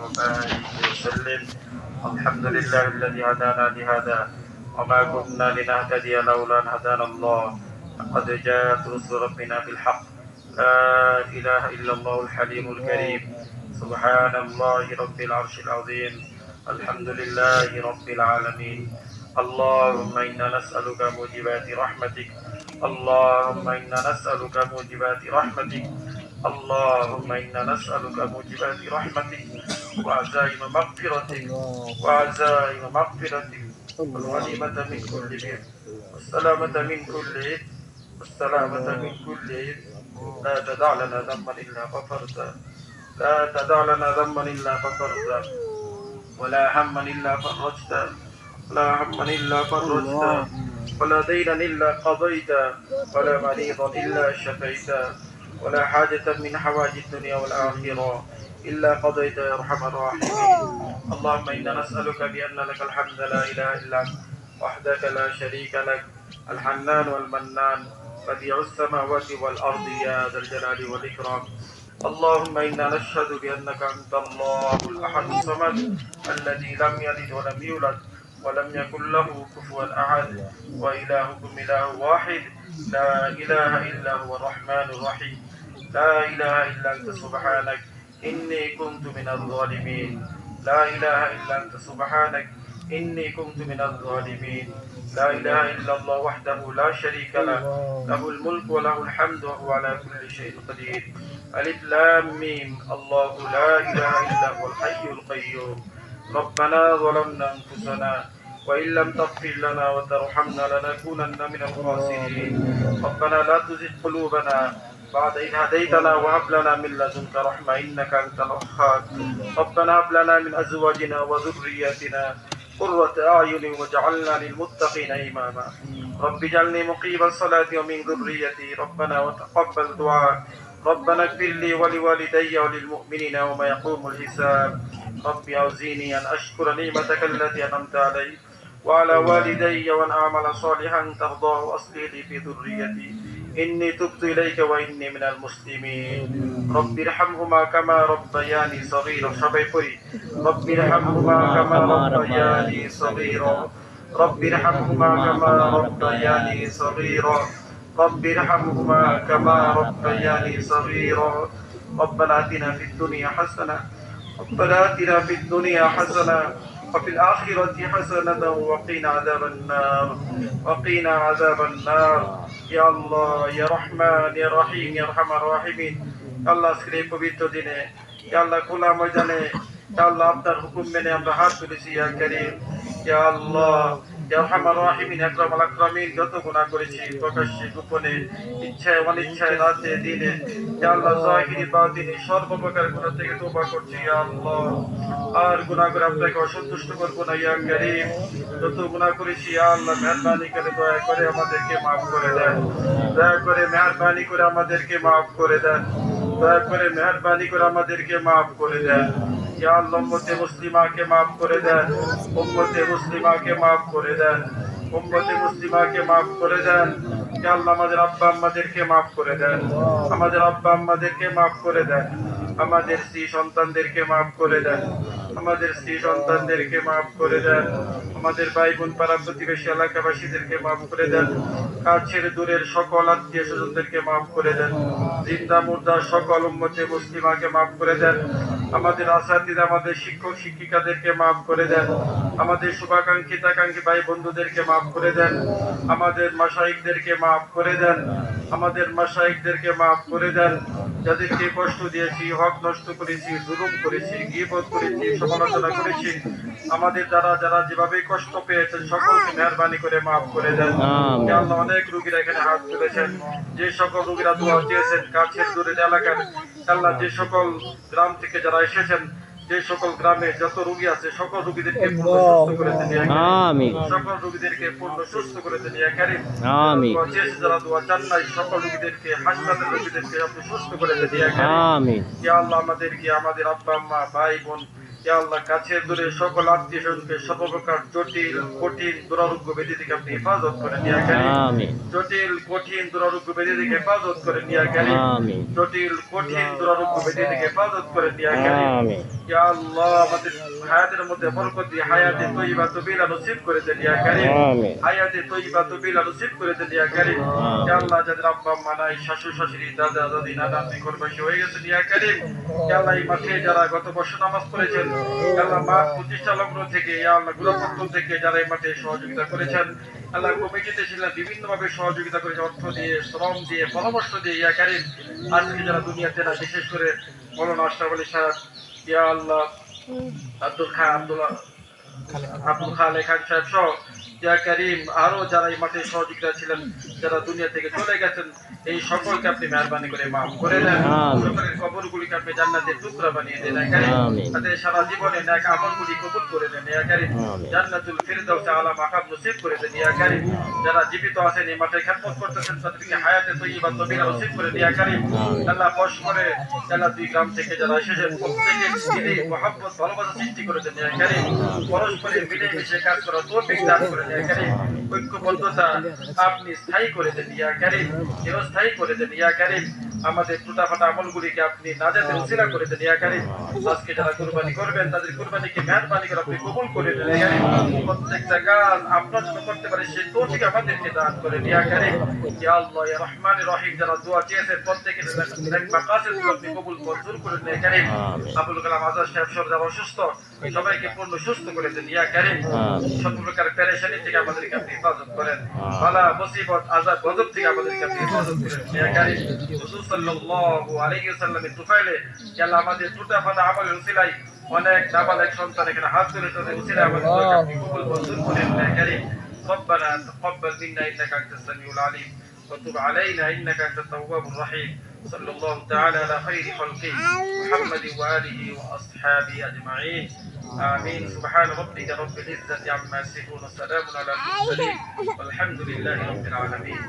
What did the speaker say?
وسلم الحمد لله الذي هدانا لهذا وما كنا لنهتدي لولا أن هدانا الله. لقد جاءت رسل ربنا بالحق. لا إله إلا الله الحليم الكريم. سبحان الله رب العرش العظيم. الحمد لله رب العالمين. اللهم إنا نسألك موجبات رحمتك. اللهم إنا نسألك موجبات رحمتك. اللهم إنا نسألك موجبات رحمتك. وعزائم مغفرتك. وعزائم مغفرتك. والغنيمة من كل بر والسلامة من كل إثم. والسلامة من كل إثم. لا تدع لنا ذنبا إلا غفرته. لا تدع لنا ذنبا إلا غفرته. ولا هما إلا فرجته. ولا هما إلا فرجته. ولا دينا إلا قضيته. ولا مريضا إلا شفيته. ولا حاجة من حوائج الدنيا والآخرة إلا قضيت يا أرحم الراحمين. اللهم إنا نسألك بأن لك الحمد لا إله إلا أنت وحدك لا شريك لك الحنان والمنان بديع السماوات والأرض يا ذا الجلال والإكرام. اللهم إنا نشهد بأنك أنت الله الأحد الصمد الذي لم يلد ولم يولد ولم يكن له كفوا أحد وإلهكم إله واحد لا إله إلا هو الرحمن الرحيم. لا إله إلا أنت سبحانك إني كنت من الظالمين لا إله إلا أنت سبحانك إني كنت من الظالمين لا إله إلا الله وحده لا شريك له له الملك وله الحمد وهو على كل شيء قدير ألف لام ميم الله لا إله إلا هو الحي القيوم ربنا ظلمنا أنفسنا وإن لم تغفر لنا وترحمنا لنكونن من الخاسرين ربنا لا تزغ قلوبنا بعد إذ هديتنا وهب لنا من لدنك رحمة إنك أنت الوهاب. ربنا هب لنا من أزواجنا وذرياتنا قرة أعين واجعلنا للمتقين إماما. رب اجعلني مقيم الصلاة ومن ذريتي. ربنا وتقبل دعاء. ربنا اغفر لي ولوالدي وللمؤمنين يوم يقوم الحساب. رب أوزيني أن أشكر نعمتك التي أنعمت علي وعلى والدي وأن أعمل صالحا ترضاه وأصلح لي في ذريتي. إني تبت إليك وإني من المسلمين رب ارحمهما كما ربياني صغيرا সবাই পড়ি رب ارحمهما كما ربياني صغيرا رب ارحمهما كما ربياني صغيرا رب ارحمهما كما ربياني صغيرا ربنا آتنا في الدنيا حسنة ربنا آتنا في الدنيا حسنة وفي الآخرة حسنة وقنا عذاب النار وقنا عذاب النار ইয়া আল্লাহ, ইয়া রহমান, ইয়া রহিম, ইয়া রহমান। রাহিমিন আল্লাহ, আজকের এই পবিত্র দিনে ইয়া আল্লাহ খোলা ময়দানে আল্লাহ, আপনার হুকুম মেনে আমরা হাত তুলেছি, ইয়া করিম। ইয়া আল্লাহ ইয়া যত করেছি আল্লাহ দয়া করে আমাদেরকে মাফ করে দয়া করে মেহেরবানি করে আমাদেরকে মাফ করে দেন দয়া করে মেহরবানি করে আমাদেরকে মাফ করে দেন ইয়া আল্লাহ মুসলিমাকে মাফ করে দেন উম্মতে মুসলিমাকে মাফ করে দেন উম্মতে মুসলিমাকে মাফ করে দেন ইয়া আল্লাহ আমাদের আব্বা আম্মাদেরকে মাফ করে দেন আমাদের আব্বা আম্মাদেরকে মাফ করে দেন আমাদের স্ত্রী সন্তানদেরকে মাফ করে দেন আমাদের স্ত্রী সন্তানদেরকে মাফ করে দেন আমাদের ভাই বোন পাড়া প্রতিবেশী এলাকাবাসীদেরকে মাফ করে দেন কাছের দূরের সকল আত্মীয় স্বজনদেরকে মাফ করে দেন জিন্দা মুর্দা সকল উম্মতে মুসলিমাকে মাফ করে দেন আমাদের আসাদিদ আমাদের শিক্ষক শিক্ষিকাদেরকে মাফ করে দেন। আমাদের শুভাকাঙ্ক্ষী তাকাঙ্ক্ষী ভাই বন্ধুদেরকে মাফ করে দেন। আমাদের মাসাইকদেরকে মাফ করে দেন। আমাদের মাসাইকদেরকে মাফ করে দেন। যাদেরকে কষ্ট দিয়েছি হক নষ্ট করেছি জুলুম করেছি গিবত করেছি সমালোচনা করেছি আমাদের দ্বারা যারা যেভাবে কষ্ট পেয়েছেন সকলকে মেহরবানি করে মাফ করে দেন। অনেক রুগীরা এখানে হাত তুলেছেন। যে সকল রুগীরা দোয়া চেয়েছেন কাছের দূরের এলাকার আল্লাহ যে সকল গ্রাম থেকে যারা এসেছেন যে সকল গ্রামে যত রুগী আছে সকল রুগীদেরকে পূর্ণ সুস্থ করে দেন আমিন। সকল রুগীদেরকে পূর্ণ সুস্থ করে দেন ইয়া কারীম। আমিন। দোয়া যারা দোয়া চান নাই সকল রুগীদেরকে হাসপাতাল রুগীদেরকে আপনি সুস্থ করে দেন ইয়া কারীম। আমিন। ইয়া আল্লাহ আমাদেরকে আমাদের আব্বা আম্মা ভাই বোন আল্লাহ কাছের দূরে সকল আত্মীয় স্বজনকে সর্বপ্রকার জটিল কঠিন দুরারোগ্য ব্যাধি থেকে আপনি হেফাজত করেন ইয়া কারীম জটিল কঠিন দুরারোগ্য ব্যাধি থেকে হেফাজত করেন ইয়া কারীম জটিল কঠিন দুরারোগ্য ব্যাধি থেকে হেফাজত কারীম ইয়া আল্লাহ আমাদের হায়াতের মধ্যে বরকত দিয়ে হায়াতে তৈবা তবিলা নসিব করে দেন ইয়া কারীম হায়াতে তৈবা তবিলা নসিব করে দেন ইয়া কারীম ইয়া আল্লাহ যাদের আব্বা আম্মা নাই শাশুড় শাশুড়ি দাদা দাদি নানা নাতনি ঘরবাসী হয়ে গেছেন ইয়া কারীম ইয়া আল্লাহ এই মাঠে যারা গত বছর নামাজ পড়েছেন আল্লাহ মাঠ প্রতিষ্ঠা লগ্ন থেকে আল্লাহ গুরুপত্তন থেকে যারা এই মাঠে সহযোগিতা করেছেন আল্লাহ কমিটিতে ছিলেন সহযোগিতা করেছে অর্থ দিয়ে, শ্রম দিয়ে, পরামর্শ দিয়ে ইয়া কারীম আজকে যারা দুনিয়াতে না বিশেষ করে আশরাফ ইয়া আল্লাহ, আব্দুল খা আব্দুল্লাহ আব্দুল খালে খান সাহেব সহ ইয়া করিম, আরও যারা এই মাঠে সহযোগিতা ছিলেন, যারা দুনিয়া থেকে চলে গেছেন এই সকলকে আপনি মেহরবানি করে মাফ করে দেন। সকলের কবরগুলিকে আপনি জান্নাতের টুকরা বানিয়ে দেন। আমিন। তাদের সারা জীবনে নেক আমলগুলি কবুল করে দেন ইয়া জান্নাতুল ফিরদাউস আলা মাকাম নসিব করে দেন। ইয়া যারা জীবিত আছেন এই মাঠে খেদমত করতেছেন তাদেরকে হায়াতে তৈয়বা তবিলা নসিব করে দেন। ইয়া আল্লাহ বশ করে আল্লাহ দুই গ্রাম থেকে যারা এসেছেন প্রত্যেকে দিলে মহাব্বত ভালোবাসা সৃষ্টি করে দেন। ইয়া করিম পরস্পরের মিলেমিশে কাজ করা তৌফিক দান করে দেন। ইয়া ঐক্যবদ্ধতা আপনি স্থায়ী করে দেন। ইয়া করিম চিরস্থায়ী করে দেন আমাদের টুটাফাটা আমলগুলিকে আপনি নাজাতের উসিলা করে দেন। ইয়া করিম আজকে যারা কুরবানি করবেন তাদের কুরবানিকে মেহরবানি করে আপনি কবুল করে দেন। ইয়া করিম প্রত্যেকটা কাজ আপনার জন্য করতে পারে সেই তৌফিক আমাদেরকে দান করে ইয়া করিম ইয়া আল্লাহ ইয়া রহমান রহিম যারা দোয়া চেয়েছেন প্রত্যেকের নেক মাকাসিদ আপনি কবুল মঞ্জুর করে দেন। ইয়া করিম আমিন। আবুল কালাম আজাদ সাহেব সব যারা অসুস্থ সবাইকে পূর্ণ সুস্থ করে দেন। ইয়া করিম সব প্রকার পেরেশানি থেকে আমাদেরকে আপনি হেফাজত করেন। বালা মুসিবত আজাব গজব থেকে আমাদেরকে আপনি হেফাজত করেন। ইয়া কারীম হুজুর সাল্লাল্লাহু আলাইহি ওয়াসাল্লামের তুফাইলে ইয়া আল্লাহ আমাদের টুটা ফাটা আমলের উসিলায় অনেক নাবালেক সন্তান এখানে হাত তুলে তাদের উসিলায় আমাদেরকে আপনি কবুল মঞ্জুর করেন ইয়া কারীম ربنا تقبل منا انك انت السميع العليم وتب علينا انك انت التواب الرحيم صلى الله تعالى على خير خلقه محمد واله واصحابه اجمعين آمين سبحان ربك رب العزة عما يصفون وسلام على المرسلين والحمد لله رب العالمين